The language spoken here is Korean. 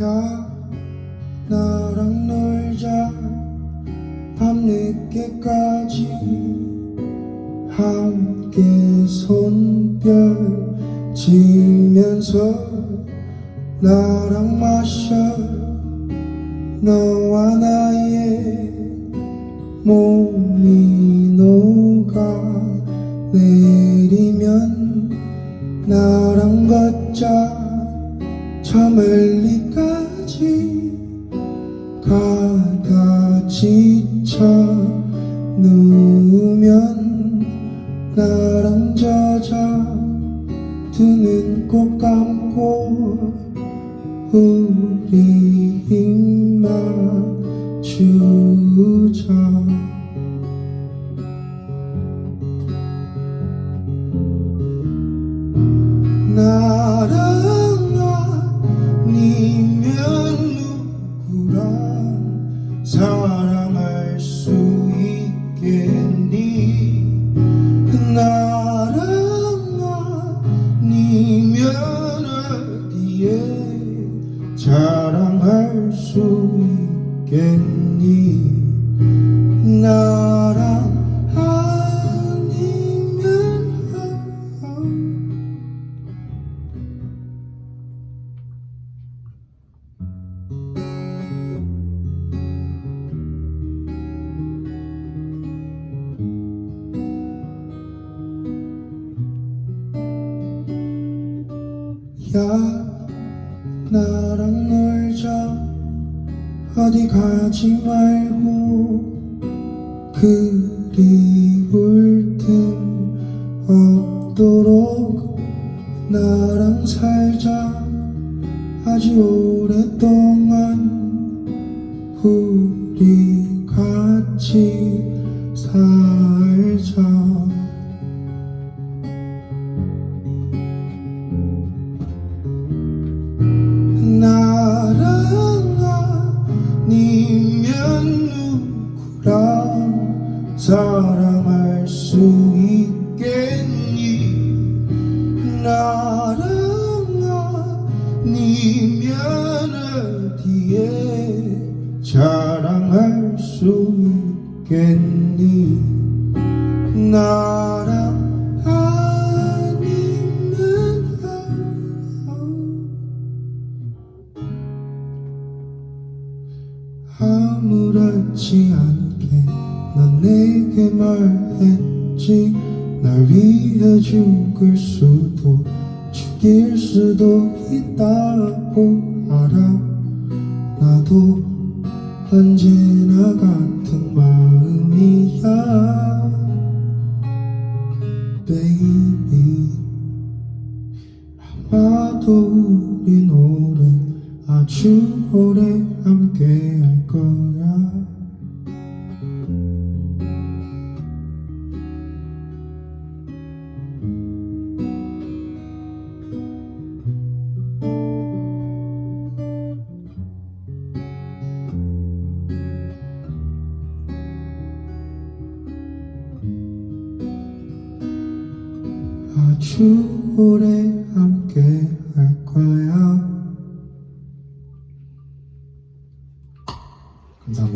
야나 함께 손뼉 치면서 나랑 마셔. 너와 나의 몸이 녹아 내리면 나랑 걷자. 저 멀리까지 가다 지쳐 누우면 나랑 젖어 두 눈 꼭 감고 우리 힘 맞추자. 나랑 아니면 누구랑 사랑 있겠니? 나랑 아니면 야 나랑 놀자 어디 가지 말고 그리울 틈 없도록 나랑 살자. 아주 오랫동안 우리 같이 사랑할 수 있겠니? 나랑 아니면 어디에 자랑할 수 있겠니? 나랑 아니면 아무렇지 않게 넌 내게 말했지. 날 위해 죽을 수도 죽일 수도 있다고 알아. 나도 언제나 같은 마음이야. Baby 아마도 우린 오래 아주 오래 주 오래 함께 할 거야. 감사합니다.